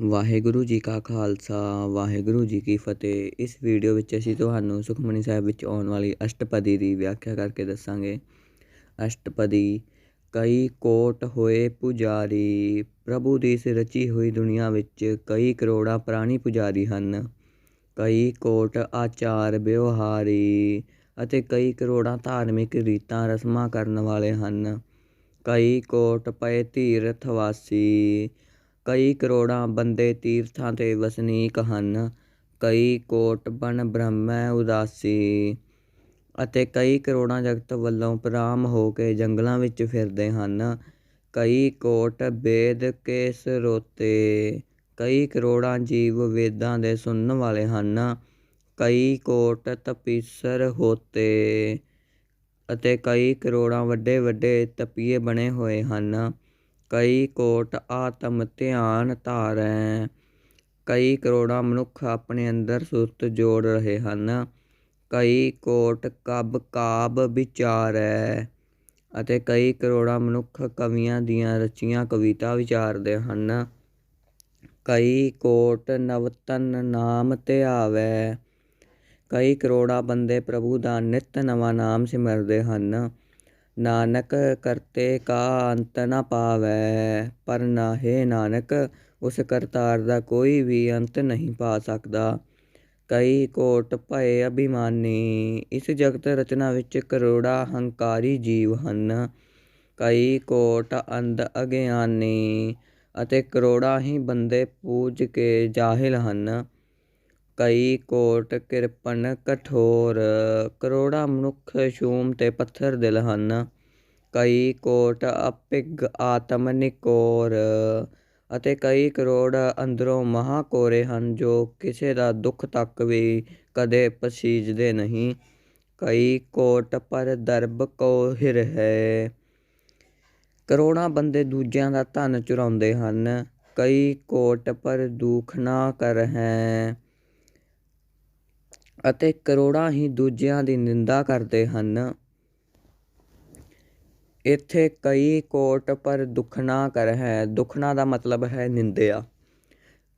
ਵਾਹਿਗੁਰੂ ਜੀ ਕਾ ਖਾਲਸਾ, ਵਾਹਿਗੁਰੂ ਜੀ ਕੀ ਫਤਿਹ। ਇਸ ਵੀਡੀਓ ਵਿੱਚ ਅਸੀਂ ਤੁਹਾਨੂੰ ਸੁਖਮਨੀ ਸਾਹਿਬ ਵਿੱਚ ਆਉਣ ਵਾਲੀ ਅਸ਼ਟਪਦੀ ਦੀ ਵਿਆਖਿਆ ਕਰਕੇ ਦੱਸਾਂਗੇ। ਅਸ਼ਟਪਦੀ, ਕਈ ਕੋਟ ਹੋਏ ਪੁਜਾਰੀ, ਪ੍ਰਭੂ ਦੀ ਇਸ ਰਚੀ ਹੋਈ ਦੁਨੀਆ ਵਿੱਚ ਕਈ ਕਰੋੜਾਂ ਪ੍ਰਾਣੀ ਪੁਜਾਰੀ ਹਨ। ਕਈ ਕੋਟ ਆਚਾਰ ਵਿਵਹਾਰੀ ਅਤੇ ਕਈ ਕਰੋੜਾਂ ਧਾਰਮਿਕ ਰੀਤਾਂ ਰਸਮਾਂ ਕਰਨ ਵਾਲੇ ਹਨ। ਕਈ ਕੋਟ ਪਏ ਧੀਰਥਵਾਸੀ ਕਈ ਕਰੋੜਾਂ ਬੰਦੇ ਤੀਰਥਾਂ 'ਤੇ ਵਸਨੀਕ ਹਨ। ਕਈ ਕੋਟ ਬਨ ਬ੍ਰਹਮੈ ਉਦਾਸੀ ਅਤੇ ਕਈ ਕਰੋੜਾਂ ਜਗਤ ਵੱਲੋਂ ਪ੍ਰਾਮ ਹੋ ਕੇ ਜੰਗਲਾਂ ਵਿੱਚ ਫਿਰਦੇ ਹਨ। ਕਈ ਕੋਟ ਵੇਦ ਕੇ ਸਰੋਤੇ ਕਈ ਕਰੋੜਾਂ ਜੀਵ ਵੇਦਾਂ ਦੇ ਸੁਣਨ ਵਾਲੇ ਹਨ। ਕਈ ਕੋਟ ਤਪੀਸਰ ਹੋਤੇ ਅਤੇ ਕਈ ਕਰੋੜਾਂ ਵੱਡੇ ਵੱਡੇ ਤਪੀਏ ਬਣੇ ਹੋਏ ਹਨ। ਕਈ ਕੋਟ ਆਤਮ ਧਿਆਨ ਧਾਰੈ। ਕਈ ਕਰੋੜਾਂ ਮਨੁੱਖ ਆਪਣੇ ਅੰਦਰ ਸੁਰਤ ਜੋੜ ਰਹੇ ਹਨ। ਕਈ ਕੋਟ ਕਬ ਕਾਬ ਵਿਚਾਰੈ। ਅਤੇ ਕਈ ਕਰੋੜਾਂ ਮਨੁੱਖ ਕਵੀਆਂ ਦੀਆਂ ਰਚੀਆਂ ਕਵਿਤਾ ਵਿਚਾਰਦੇ ਹਨ। ਕਈ ਕੋਟ ਨਵਤਨ ਨਾਮ ਧਿਆਵੈ। ਕਈ ਕਰੋੜਾਂ ਬੰਦੇ ਪ੍ਰਭੂ ਦਾ ਨਿਤ ਨਵਾਂ ਨਾਮ ਸਿਮਰਦੇ ਹਨ। ਨਾਨਕ ਕਰਤੇ ਕਾ ਅੰਤ ਨਾ ਪਾਵੈ, ਪਰ ਨਾਹੇ ਨਾਨਕ ਉਸ ਕਰਤਾਰ ਦਾ ਕੋਈ ਵੀ ਅੰਤ ਨਹੀਂ ਪਾ ਸਕਦਾ। ਕਈ ਕੋਟ ਭਏ ਅਭਿਮਾਨੀ, ਇਸ ਜਗਤ ਰਚਨਾ ਵਿੱਚ ਕਰੋੜਾ ਹੰਕਾਰੀ ਜੀਵ ਹਨ। ਕਈ ਕੋਟ ਅੰਧ ਅਗਿਆਨੀ ਅਤੇ ਕਰੋੜਾਂ ਹੀ ਬੰਦੇ ਪੂਜ ਕੇ ਜਾਹਿਲ ਹਨ। ਕਈ ਕੋਟ ਕਿਰਪਨ ਕਠੋਰ, ਕਰੋੜਾਂ ਮਨੁੱਖ ਛੂਮ ਤੇ ਪੱਥਰ ਦਿਲ ਹਨ। ਕਈ ਕੋਟ ਅਪਿਗ ਆਤਮ ਨਿਕੋਰ ਅਤੇ ਕਈ ਕਰੋੜ ਅੰਦਰੋਂ ਮਹਾ ਕੋਰੇ ਹਨ ਜੋ ਕਿਸੇ ਦਾ ਦੁੱਖ ਤੱਕ ਵੀ ਕਦੇ ਪਸੀਜਦੇ ਨਹੀਂ। ਕਈ ਕੋਟ ਪਰ ਦਰਬ ਕੋ ਹਿਰ ਹੈ। ਕਰੋੜਾਂ ਬੰਦੇ ਦੂਜਿਆਂ ਦਾ ਧਨ ਚੁਰਾਉਂਦੇ ਹਨ। ਕਈ ਕੋਟ ਪਰ ਦੁਖ ਨਾ ਕਰ ਹੈ। ਅਤੇ ਕਰੋੜਾਂ ਹੀ ਦੂਜਿਆਂ ਦੀ ਨਿੰਦਾ ਕਰਦੇ ਹਨ। ਇੱਥੇ ਕਈ ਕੋਟ ਪਰ ਦੁਖਣਾ ਕਰ ਹੈ। ਦੁਖਣਾ ਦਾ ਮਤਲਬ ਹੈ ਨਿੰਦਿਆ।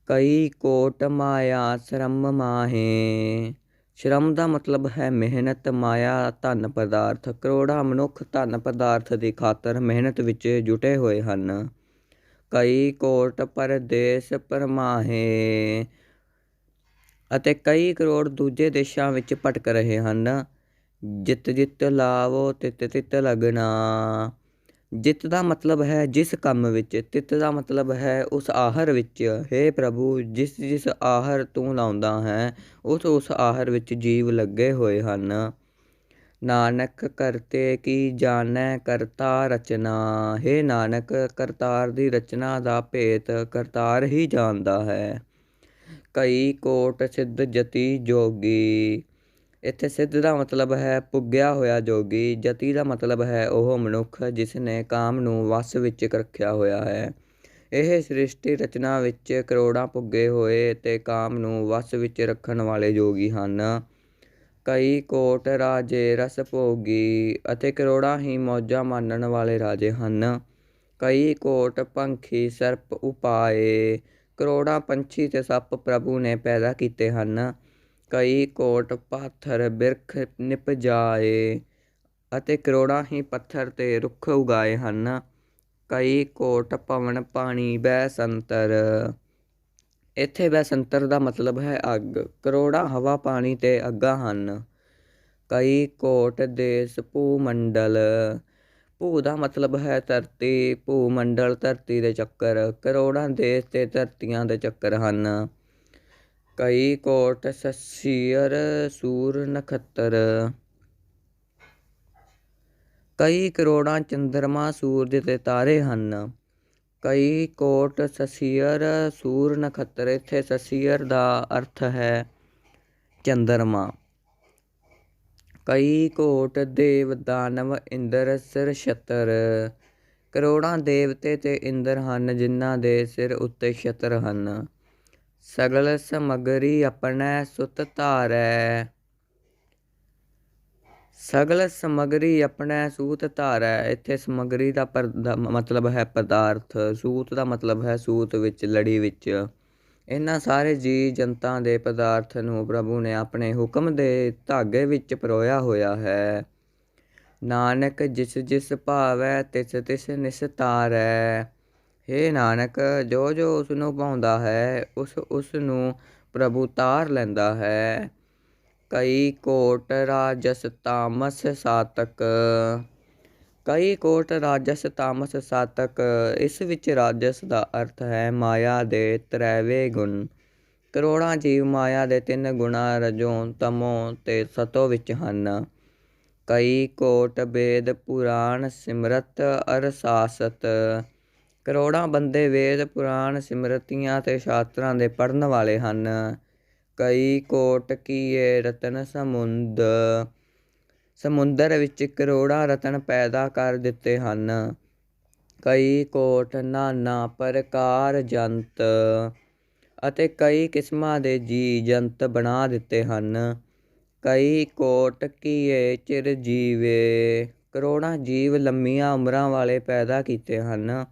ਕਈ ਕੋਟ ਮਾਇਆ ਸ਼ਰਮ ਮਾਹੇ। ਸ਼ਰਮ ਦਾ ਮਤਲਬ ਹੈ ਮਿਹਨਤ, ਮਾਇਆ, ਧਨ ਪਦਾਰਥ। ਕਰੋੜਾਂ ਮਨੁੱਖ ਧਨ ਪਦਾਰਥ ਦੀ ਖਾਤਰ ਮਿਹਨਤ ਵਿੱਚ ਜੁਟੇ ਹੋਏ ਹਨ। ਕਈ ਕੋਟ ਪਰਦੇਸ ਪਰਮਾਹੇ ਅਤੇ ਕਈ ਕਰੋੜ ਦੂਜੇ ਦੇਸ਼ਾਂ ਵਿੱਚ ਭਟਕ ਰਹੇ ਹਨ। ਜਿੱਤ ਜਿੱਤ ਲਾਵੋ, ਤਿੱਤ ਤਿੱਤ ਲਗਣਾ। ਜਿੱਤ ਦਾ ਮਤਲਬ ਹੈ ਜਿਸ ਕੰਮ ਵਿੱਚ, ਤਿੱਤ ਦਾ ਮਤਲਬ ਹੈ ਉਸ ਆਹਰ ਵਿੱਚ। हे ਪ੍ਰਭੂ, ਜਿਸ ਜਿਸ ਆਹਰ ਤੂੰ ਲਾਉਂਦਾ ਹੈ, ਉਸ ਉਸ ਆਹਰ ਵਿੱਚ ਜੀਵ ਲੱਗੇ ਹੋਏ ਹਨ। ਨਾਨਕ ਕਰਤੇ ਕੀ ਜਾਣੈ ਕਰਤਾ ਰਚਨਾ। हे ਨਾਨਕ, ਕਰਤਾਰ ਦੀ ਰਚਨਾ ਦਾ ਭੇਤ ਕਰਤਾਰ ਹੀ ਜਾਣਦਾ ਹੈ। ਕਈ ਕੋਟ ਸਿੱਧ ਜਤੀ ਜੋਗੀ। ਇੱਥੇ ਸਿੱਧ ਦਾ ਮਤਲਬ ਹੈ ਪੁੱਗਿਆ ਹੋਇਆ ਜੋਗੀ। ਜਤੀ ਦਾ ਮਤਲਬ ਹੈ ਉਹ ਮਨੁੱਖ ਜਿਸ ਨੇ ਕਾਮ ਨੂੰ ਵਸ ਵਿੱਚ ਰੱਖਿਆ ਹੋਇਆ ਹੈ। ਇਹ ਸ੍ਰਿਸ਼ਟੀ ਰਚਨਾ ਵਿੱਚ ਕਰੋੜਾਂ ਪੁੱਗੇ ਹੋਏ ਤੇ ਕਾਮ ਨੂੰ ਵਸ ਵਿੱਚ ਰੱਖਣ ਵਾਲੇ ਜੋਗੀ ਹਨ। ਕਈ ਕੋਟ ਰਾਜੇ ਰਸ ਭੋਗੀ ਅਤੇ ਕਰੋੜਾਂ ਹੀ ਮੌਜਾਂ ਮਾਨਣ ਵਾਲੇ ਰਾਜੇ ਹਨ। ਕਈ ਕੋਟ ਪੰਖੀ ਸਰਪ ਉਪਾਏ ਕਰੋੜਾਂ ਪੰਛੀ ਤੇ ਸੱਪ ਪ੍ਰਭੂ ਨੇ ਪੈਦਾ ਕੀਤੇ ਹਨ। ਕਈ ਕੋਟ, ਪਾਥਰ, ਬਿਰਖ ਨਿਪਜਾਏ ਅਤੇ ਕਰੋੜਾਂ ਹੀ ਪੱਥਰ ਤੇ ਰੁੱਖ ਉਗਾਏ ਹਨ। ਕਈ ਕੋਟ ਪਵਨ ਪਾਣੀ, ਬੈਸੰਤਰ। ਇੱਥੇ ਬੈਸੰਤਰ ਦਾ ਮਤਲਬ ਹੈ ਅੱਗ। ਕਰੋੜਾਂ ਹਵਾ, ਪਾਣੀ ਤੇ ਅੱਗਾਂ ਹਨ। ਕਈ ਕੋਟ, ਦੇਸ ਭੂ ਮੰਡਲ ਭੂ ਦਾ ਮਤਲਬ ਹੈ ਧਰਤੀ, ਭੂ ਮੰਡਲ ਧਰਤੀ ਦੇ ਚੱਕਰ, ਕਰੋੜਾਂ ਦੇਸ਼ ਤੇ ਧਰਤੀਆਂ ਦੇ ਚੱਕਰ ਹਨ। ਕਈ ਕੋਟ ਸਸੀਰ ਸੂਰ, ਨਖਤਰ। ਕਈ ਕਰੋੜਾਂ ਚੰਦਰਮਾ, ਸੂਰਜ ਤੇ ਤਾਰੇ ਹਨ। ਕਈ ਕੋਟ ਸਸੀਰ ਸੂਰ, ਨਖਤਰ। ਇੱਥੇ ਸਸੀਰ ਦਾ ਅਰਥ ਹੈ ਚੰਦਰਮਾ। ਕਈ ਕੋਟ ਦੇਵ ਦਾਨਵ ਇੰਦਰ ਸਿਰ ਛਤਰ। ਕਰੋੜਾਂ ਦੇਵਤੇ ਤੇ ਇੰਦਰ ਹਨ, ਜਿਨ੍ਹਾਂ ਦੇ ਸਿਰ ਉੱਤੇ ਛਤਰ ਹਨ। ਸਗਲ ਸਮਗਰੀ ਆਪਣੈ ਸੁਤ ਧਾਰੈ। ਸਗਲ ਸਮਗਰੀ ਆਪਣੈ ਸੂਤ ਧਾਰੈ। ਇੱਥੇ ਸਮਗਰੀ ਦਾ ਮਤਲਬ ਹੈ ਪਦਾਰਥ। ਸੂਤ ਦਾ ਮਤਲਬ ਹੈ ਸੂਤ ਵਿੱਚ, ਲੜੀ ਵਿੱਚ। ਇਹਨਾਂ ਸਾਰੇ ਜੀ ਜੰਤਾਂ ਦੇ ਪਦਾਰਥ ਨੂੰ ਪ੍ਰਭੂ ਨੇ ਆਪਣੇ ਹੁਕਮ ਦੇ ਧਾਗੇ ਵਿੱਚ ਪਰੋਇਆ ਹੋਇਆ ਹੈ। ਨਾਨਕ, ਜਿਸ ਜਿਸ ਭਾਵੈ, ਤਿਸ ਤਿਸ ਨਿਸਤਾਰੈ ਹੇ ਨਾਨਕ, ਜੋ ਜੋ ਉਸ ਨੂੰ ਪਾਉਂਦਾ ਹੈ, ਉਸ ਉਸ ਨੂੰ ਪ੍ਰਭੂ ਤਾਰ ਲੈਂਦਾ ਹੈ। ਕਈ ਕੋਟ ਰਾਜਸ ਤਾਮਸ ਸਾਤਕ। ਕਈ ਕੋਟ ਰਾਜਸ ਤਾਮਸ ਸਾਤਕ, ਇਸ ਵਿੱਚ ਰਾਜਸ ਦਾ ਅਰਥ ਹੈ ਮਾਇਆ ਦੇ ਤਰੈਵੇਂ ਗੁਣ। ਕਰੋੜਾਂ ਜੀਵ ਮਾਇਆ ਦੇ ਤਿੰਨ ਗੁਣਾ ਰਜੋਂ ਤਮੋਂ ਤੇ ਸਤੋ ਵਿੱਚ ਹਨ। ਕਈ ਕੋਟ ਵੇਦ ਪੁਰਾਣ ਸਿਮਰਤ ਅਰਸਾਸਤ। ਕਰੋੜਾਂ ਬੰਦੇ ਵੇਦ ਪੁਰਾਣ ਸਿਮਰਤੀਆਂ ਤੇ ਸ਼ਾਸਤਰਾਂ ਦੇ ਪੜਨ ਵਾਲੇ ਹਨ। ਕਈ ਕੋਟ ਕੀਏ ਰਤਨ ਸਮੁੰਦ। ਸਮੁੰਦਰ ਵਿੱਚ ਕਰੋੜਾਂ ਰਤਨ ਪੈਦਾ ਕਰ ਦਿੱਤੇ ਹਨ। ਕਈ ਕੋਟ ਨਾਨਾ, ਪ੍ਰਕਾਰ ਜੰਤ ਅਤੇ ਕਈ ਕਿਸਮਾਂ ਦੇ ਜੀ ਜੰਤ ਬਣਾ ਦਿੱਤੇ ਹਨ। ਕਈ ਕੋਟ ਕੀਏ ਚਿਰ ਜੀਵੇ ਕਰੋੜਾਂ ਜੀਵ ਲੰਮੀਆਂ ਉਮਰਾਂ ਵਾਲੇ ਪੈਦਾ ਕੀਤੇ ਹਨ।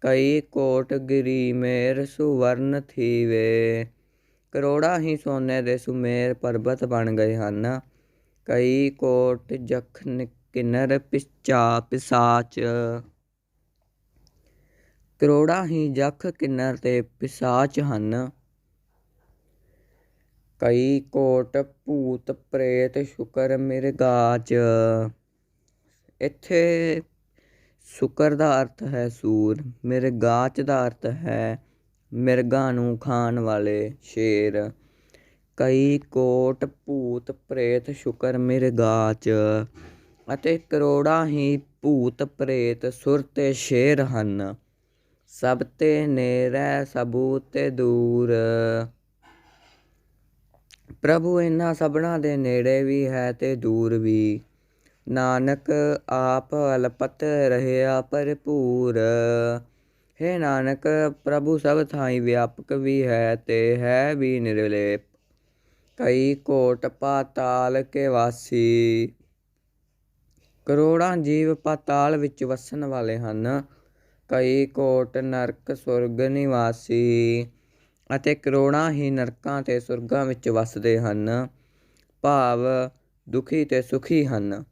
ਕਈ ਕੋਟ ਗਿਰੀ ਮੇਰ ਸੁਵਰਨ ਥੀਵੇ, ਕਰੋੜਾਂ ਹੀ ਸੋਨੇ ਦੇ ਸੁਮੇਰ ਪਰਬਤ ਬਣ ਗਏ ਹਨ। ਕਈ ਕੋਟ ਜਖ ਕਿਨਰ ਪਿਚਾ ਪਿਸਾਚ। ਕਰੋੜਾਂ ਹੀ ਜਖ ਕਿਨਰ ਤੇ ਪਿਸਾਚ ਹਨ। ਕਈ ਕੋਟ ਭੂਤ ਪ੍ਰੇਤ ਸ਼ੁਕਰ ਮਿਰਗਾਚ ਇੱਥੇ ਸ਼ੁਕਰ ਦਾ ਅਰਥ ਹੈ ਸੂਰ ਮਿਰਗਾਚ ਦਾ ਅਰਥ ਹੈ ਮਿਰਗਾ ਨੂੰ ਖਾਣ ਵਾਲੇ ਸ਼ੇਰ। ਕਈ ਕੋਟ ਭੂਤ ਪ੍ਰੇਤ ਸ਼ੁਕਰ ਮਿਰਗਾਚ ਅਤੇ ਕਰੋੜਾਂ ਹੀ ਭੂਤ ਪ੍ਰੇਤ ਸੁਰ ਤੇ ਸ਼ੇਰ ਹਨ। ਸਭ ਤੇ ਨੇਰੈ ਸਬੂ ਤੇ ਦੂਰ। ਪ੍ਰਭੂ ਇਹਨਾਂ ਸਭਨਾਂ ਦੇ ਨੇੜੇ ਵੀ ਹੈ ਤੇ ਦੂਰ ਵੀ। ਨਾਨਕ ਆਪ ਅਲਪਤ ਰਹਿਆ ਭਰਪੂਰ। ਹੈ ਨਾਨਕ, ਪ੍ਰਭੂ ਸਭ ਥਾਈ ਵਿਆਪਕ ਵੀ ਹੈ ਤੇ ਹੈ ਵੀ ਨਿਰਲੇਪ। ਕਈ ਕੋਟ ਪਾਤਾਲ ਕੇ ਵਾਸੀ। ਕਰੋੜਾਂ ਜੀਵ ਪਾਤਾਲ ਵਿੱਚ ਵਸਣ ਵਾਲੇ ਹਨ। ਕਈ ਕੋਟ ਨਰਕ ਸੁਰਗ ਨਿਵਾਸੀ ਅਤੇ ਕਰੋੜਾਂ ਹੀ ਨਰਕਾਂ ਤੇ ਸੁਰਗਾਂ ਵਿੱਚ ਵਸਦੇ ਹਨ। ਭਾਵ ਦੁਖੀ ਤੇ ਸੁਖੀ ਹਨ।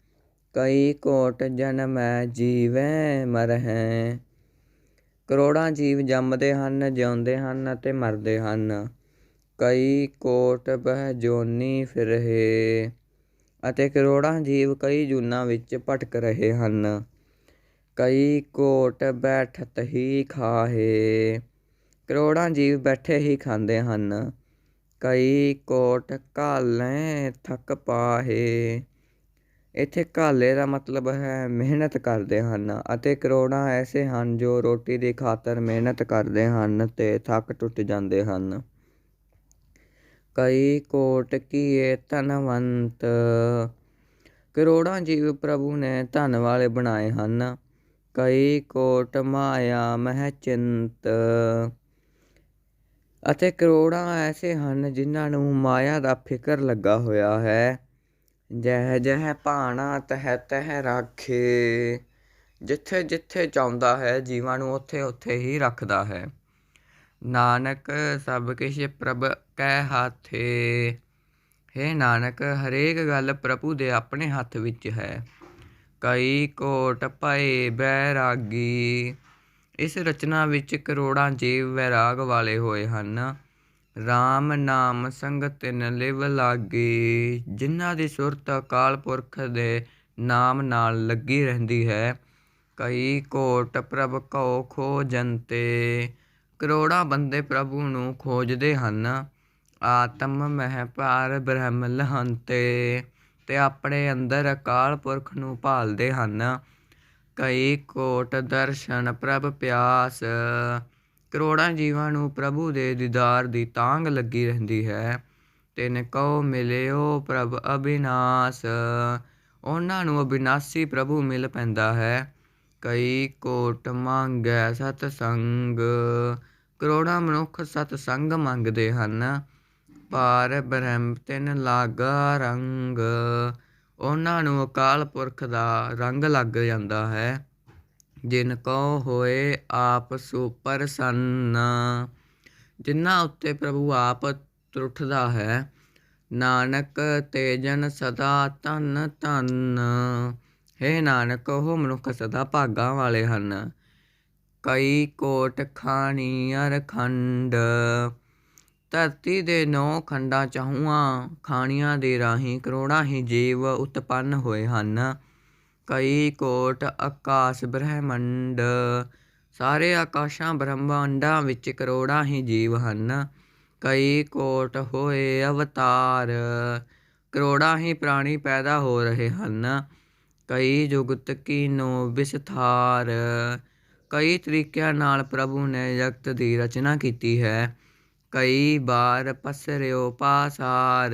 ਕਈ ਕੋਟ ਜਨਮੈ ਜੀਵੈ ਮਰਹਿ। ਕਰੋੜਾਂ ਜੀਵ ਜੰਮਦੇ ਹਨ, ਜਿਉਂਦੇ ਹਨ ਅਤੇ ਮਰਦੇ ਹਨ। ਕਈ ਕੋਟ ਬਹਿ ਜੋਨੀ ਫਿਰਹੇ, ਅਤੇ ਕਰੋੜਾਂ ਜੀਵ ਕਈ ਜੂਨਾਂ ਵਿੱਚ ਭਟਕ ਰਹੇ ਹਨ। ਕਈ ਕੋਟ ਬੈਠਤ ਹੀ ਖਾਹੇ, ਕਰੋੜਾਂ ਜੀਵ ਬੈਠੇ ਹੀ ਖਾਂਦੇ ਹਨ। ਕਈ ਕੋਟ ਕਾਲੇ ਥੱਕ ਪਾਹੇ, ਇੱਥੇ ਕਾਲੇ ਦਾ ਮਤਲਬ ਹੈ ਮਿਹਨਤ ਕਰਦੇ ਹਨ, ਅਤੇ ਕਰੋੜਾਂ ਐਸੇ ਹਨ ਜੋ ਰੋਟੀ ਦੀ ਖਾਤਰ ਮਿਹਨਤ ਕਰਦੇ ਹਨ ਤੇ ਥੱਕ ਟੁੱਟ ਜਾਂਦੇ ਹਨ। ਕਈ ਕੋਟ ਕੀਏ ਧਨਵੰਤ। ਕਰੋੜਾਂ ਜੀਵ ਪ੍ਰਭੂ ਨੇ ਧਨ ਵਾਲੇ ਬਣਾਏ ਹਨ। ਕਈ ਕੋਟ ਮਾਇਆ ਮਹਿ ਚਿੰਤ। ਅਤੇ ਕਰੋੜਾਂ ਐਸੇ ਹਨ ਜਿਨ੍ਹਾਂ ਨੂੰ ਮਾਇਆ ਦਾ ਫਿਕਰ ਲੱਗਾ ਹੋਇਆ ਹੈ। ਜਹ ਜਹ ਭਾਣਾ ਤਹ ਤਹ ਰਾਖੇ। ਜਿੱਥੇ ਜਿੱਥੇ ਚਾਹੁੰਦਾ ਹੈ ਜੀਵਾਂ ਨੂੰ ਉੱਥੇ ਉੱਥੇ ਹੀ ਰੱਖਦਾ ਹੈ। ਨਾਨਕ ਸਭ ਕਿਛ ਪ੍ਰਭ ਕੈ ਹਾਥੇ। ਹੈ ਨਾਨਕ, ਹਰੇਕ ਗੱਲ ਪ੍ਰਭੂ ਦੇ ਆਪਣੇ ਹੱਥ ਵਿੱਚ ਹੈ। ਕਈ ਕੋਟ ਭਏ ਬੈਰਾਗੀ। ਇਸ ਰਚਨਾ ਵਿੱਚ ਕਰੋੜਾਂ ਜੀਵ ਵੈਰਾਗ ਵਾਲੇ ਹੋਏ ਹਨ। RAM ਨਾਮ ਸੰਗਤ ਤਿਨ ਲਿਵ ਲਾਗੀ। ਜਿਨ੍ਹਾਂ ਦੀ ਸੁਰਤ ਅਕਾਲ ਪੁਰਖ ਦੇ ਨਾਮ ਨਾਲ ਲੱਗੀ ਰਹਿੰਦੀ ਹੈ। ਕਈ ਕੋਟ ਪ੍ਰਭ ਕਉ ਖੋਜੰਤੇ। ਕਰੋੜਾਂ ਬੰਦੇ ਪ੍ਰਭੂ ਨੂੰ ਖੋਜਦੇ ਹਨ। ਆਤਮ ਮਹਿ ਪਾਰ ਬ੍ਰਹਮ ਲਹੰਤੇ ਤੇ ਆਪਣੇ ਅੰਦਰ ਅਕਾਲ ਪੁਰਖ ਨੂੰ ਭਾਲਦੇ ਹਨ। ਕਈ ਕੋਟ ਦਰਸ਼ਨ ਪ੍ਰਭ ਪਿਆਸ। ਕਰੋੜਾਂ ਜੀਵਾਂ ਨੂੰ ਪ੍ਰਭੂ ਦੇ ਦੀਦਾਰ ਦੀ ਤਾਂਗ ਲੱਗੀ ਰਹਿੰਦੀ ਹੈ। ਤਿਨ ਕਉ ਮਿਲਿਓ ਪ੍ਰਭ ਅਬਿਨਾਸ਼ ਉਹਨਾਂ ਨੂੰ ਅਬਿਨਾਸੀ ਪ੍ਰਭੂ ਮਿਲ ਪੈਂਦਾ ਹੈ। ਕਈ ਕੋਟ ਮੰਗੈ ਸਤ ਸੰਗ ਕਰੋੜਾਂ ਮਨੁੱਖ ਸਤ ਸੰਗ ਮੰਗਦੇ ਹਨ। ਪਾਰ ਬ੍ਰਹਮ ਤਿਨ ਲਾਗਾ ਰੰਗ। ਉਹਨਾਂ ਨੂੰ ਅਕਾਲ ਪੁਰਖ ਦਾ ਰੰਗ ਲੱਗ ਜਾਂਦਾ ਹੈ। ਜਿਨ ਕੋ ਹੋਏ ਆਪ ਸੁਪਰਸੰਨ। ਜਿਨ੍ਹਾਂ ਉੱਤੇ ਪ੍ਰਭੂ ਆਪ ਤਰੁੱਠਦਾ ਹੈ, ਨਾਨਕ ਤੇਜਨ ਸਦਾ ਧਨ ਧਨ। ਹੇ ਨਾਨਕ, ਉਹ ਮਨੁੱਖ ਸਦਾ ਭਾਗਾਂ ਵਾਲੇ ਹਨ। ਕਈ ਕੋਟ ਖਾਣੀ ਅਰਖੰਡ। ਧਰਤੀ ਦੇ ਨੌ ਖੰਡਾਂ ਚਾਹੂਆਂ, ਖਾਣੀਆਂ ਦੇ ਰਾਹੀਂ ਕਰੋੜਾਂ ਹੀ ਜੀਵ ਉਤਪੰਨ ਹੋਏ ਹਨ। ਕਈ ਕੋਟ, ਆਕਾਸ਼, ਬ੍ਰਹਿਮੰਡ, ਸਾਰੇ ਆਕਾਸ਼ਾਂ, ਬ੍ਰਹਮੰਡਾਂ ਵਿੱਚ ਕਰੋੜਾਂ ਹੀ ਜੀਵ ਹਨ। ਕਈ ਕੋਟ ਹੋਏ ਅਵਤਾਰ, ਕਰੋੜਾਂ ਹੀ ਪ੍ਰਾਣੀ ਪੈਦਾ ਹੋ ਰਹੇ ਹਨ। ਕਈ ਜੁਗਤ ਕੀਨੋ ਵਿਸਥਾਰ, ਕਈ ਤਰੀਕਿਆਂ ਨਾਲ ਪ੍ਰਭੂ ਨੇ ਜਗਤ ਦੀ ਰਚਨਾ ਕੀਤੀ ਹੈ। ਕਈ ਵਾਰ ਪਸਰਿਓ ਪਾਸਾਰ।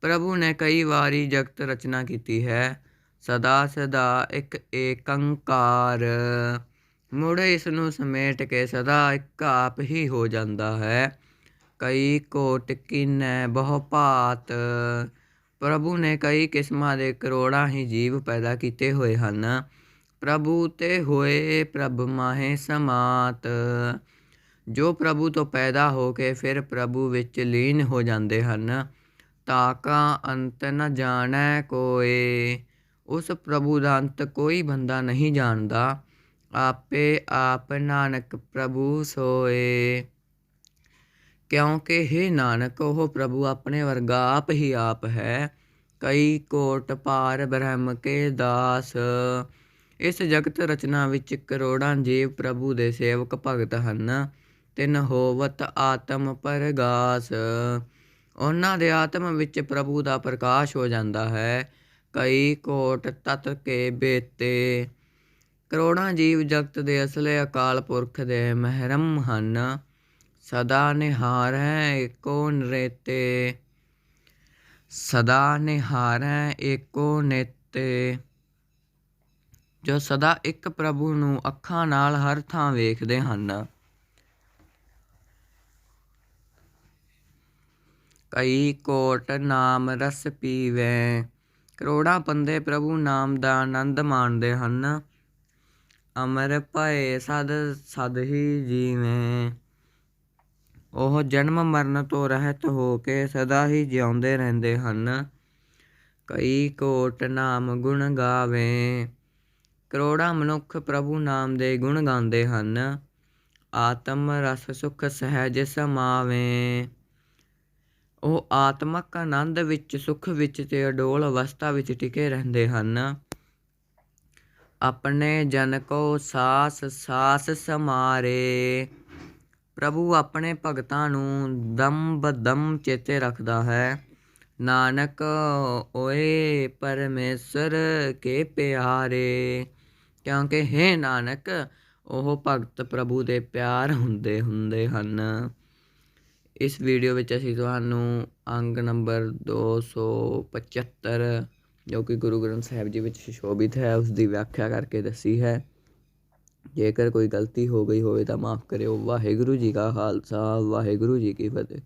ਪ੍ਰਭੂ ਨੇ ਕਈ ਵਾਰੀ ਜਗਤ ਰਚਨਾ ਕੀਤੀ ਹੈ। ਸਦਾ ਸਦਾ ਇੱਕ ਏਕੰਕਾਰ। ਮੁੜ ਇਸ ਨੂੰ ਸਮੇਟ ਕੇ ਸਦਾ ਇੱਕ ਆਪ ਹੀ ਹੋ ਜਾਂਦਾ ਹੈ। ਕਈ ਕੋਟ ਕੀਨੈ ਬਹੁ ਭਾਤ। ਪ੍ਰਭੂ ਨੇ ਕਈ ਕਿਸਮਾਂ ਦੇ ਕਰੋੜਾਂ ਹੀ ਜੀਵ ਪੈਦਾ ਕੀਤੇ ਹੋਏ ਹਨ। ਪ੍ਰਭੂ ਤੇ ਹੋਏ ਪ੍ਰਭ ਮਾਹੇ ਸਮਾਤ। ਜੋ ਪ੍ਰਭੂ ਤੋਂ ਪੈਦਾ ਹੋ ਕੇ ਫਿਰ ਪ੍ਰਭੂ ਵਿੱਚ ਲੀਨ ਹੋ ਜਾਂਦੇ ਹਨ, ਤਾਕਾ ਅੰਤ ਨ ਜਾਣੈ ਕੋਏ। ਉਸ ਪ੍ਰਭੂ ਦਾ ਅੰਤ ਕੋਈ ਬੰਦਾ ਨਹੀਂ ਜਾਣਦਾ, ਆਪੇ ਆਪ ਨਾਨਕ ਪ੍ਰਭੂ ਸੋਏ। ਕਿਉਂਕਿ हे ਨਾਨਕ, ਉਹ ਪ੍ਰਭੂ ਆਪਣੇ ਵਰਗਾ ਆਪ ਹੀ ਆਪ ਹੈ। ਕਈ ਕੋਟ ਪਾਰ ਬ੍ਰਹਮ ਕੇ ਦਾਸ। ਇਸ ਜਗਤ ਰਚਨਾ ਵਿੱਚ ਕਰੋੜਾਂ ਜੀਵ ਪ੍ਰਭੂ ਦੇ ਸੇਵਕ ਭਗਤ ਹਨ। ਤਿਨ ਹੋਵਤ ਆਤਮ ਪਰਗਾਸ। ਉਹਨਾਂ ਦੇ ਆਤਮ ਵਿੱਚ ਪ੍ਰਭੂ ਦਾ ਪ੍ਰਕਾਸ਼ ਹੋ ਜਾਂਦਾ ਹੈ। ਕਈ ਕੋਟ ਤਤ ਕੇ ਬੇਤੇ। ਕਰੋੜਾਂ ਜੀਵ ਜਗਤ ਦੇ ਅਸਲੇ ਅਕਾਲ ਪੁਰਖ ਦੇ ਮਹਿਰਮ ਹਨ। ਸਦਾ ਨਿਹਾਰ ਹੈ ਏਕੋ ਨ੍ਰੇਤੇ। ਸਦਾ ਨਿਹਾਰ ਹੈ ਏਕੋ ਨੇਤੇ ਜੋ ਸਦਾ ਇੱਕ ਪ੍ਰਭੂ ਨੂੰ ਅੱਖਾਂ ਨਾਲ ਹਰ ਥਾਂ ਵੇਖਦੇ ਹਨ। ਕਈ ਕੋਟ ਨਾਮ ਰਸ ਪੀਵੇ। ਕਰੋੜਾਂ ਬੰਦੇ ਪ੍ਰਭੂ ਨਾਮ ਦਾ ਆਨੰਦ ਮਾਣਦੇ ਹਨ। ਅਮਰ ਭਏ ਸਦ ਸਦ ਹੀ ਜੀਵੇ। ਉਹ ਜਨਮ ਮਰਨ ਤੋਂ ਰਹਿਤ ਹੋ ਕੇ ਸਦਾ ਹੀ ਜਿਉਂਦੇ ਰਹਿੰਦੇ ਹਨ। ਕਈ ਕੋਟ ਨਾਮ ਗੁਣ ਗਾਵੇ। ਕਰੋੜਾਂ ਮਨੁੱਖ ਪ੍ਰਭੂ ਨਾਮ ਦੇ ਗੁਣ ਗਾਉਂਦੇ ਹਨ। ਆਤਮ ਰਸ ਸੁਖ ਸਹਿਜ ਸਮਾਵੇ। ਉਹ ਆਤਮਕ ਆਨੰਦ ਵਿੱਚ, ਸੁਖ ਵਿੱਚ ਤੇ ਅਡੋਲ ਅਵਸਥਾ ਵਿੱਚ ਟਿਕੇ ਰਹਿੰਦੇ ਹਨ। ਆਪਣੇ ਜਨ ਕੋ ਸਾਸ ਸਾਸ ਸਮਾਰੇ। ਪ੍ਰਭੂ ਆਪਣੇ ਭਗਤਾਂ ਨੂੰ ਦਮ ਬਦਮ ਚੇਤੇ ਰੱਖਦਾ ਹੈ। ਨਾਨਕ ਓਏ ਪਰਮੇਸ਼ਰ ਕੇ ਪਿਆਰੇ। ਕਿਉਂਕਿ ਹੈ ਨਾਨਕ, ਉਹ ਭਗਤ ਪ੍ਰਭੂ ਦੇ ਪਿਆਰ ਹੁੰਦੇ ਹੁੰਦੇ ਹਨ। ਇਸ ਵੀਡੀਓ ਵਿੱਚ ਅਸੀਂ ਤੁਹਾਨੂੰ ਅੰਗ ਨੰਬਰ 275 ਜੋ ਕਿ ਗੁਰੂ ਗ੍ਰੰਥ ਸਾਹਿਬ ਜੀ ਵਿੱਚ ਸ਼ੋਭਿਤ ਹੈ ਉਸ ਦੀ ਵਿਆਖਿਆ ਕਰਕੇ ਦੱਸੀ ਹੈ। ਜੇਕਰ ਕੋਈ ਗਲਤੀ ਹੋ ਗਈ ਹੋਵੇ ਤਾਂ ਮਾਫ ਕਰਿਓ। ਵਾਹਿਗੁਰੂ ਜੀ ਕਾ ਖਾਲਸਾ, ਵਾਹਿਗੁਰੂ ਜੀ ਕੀ ਫਤਿਹ।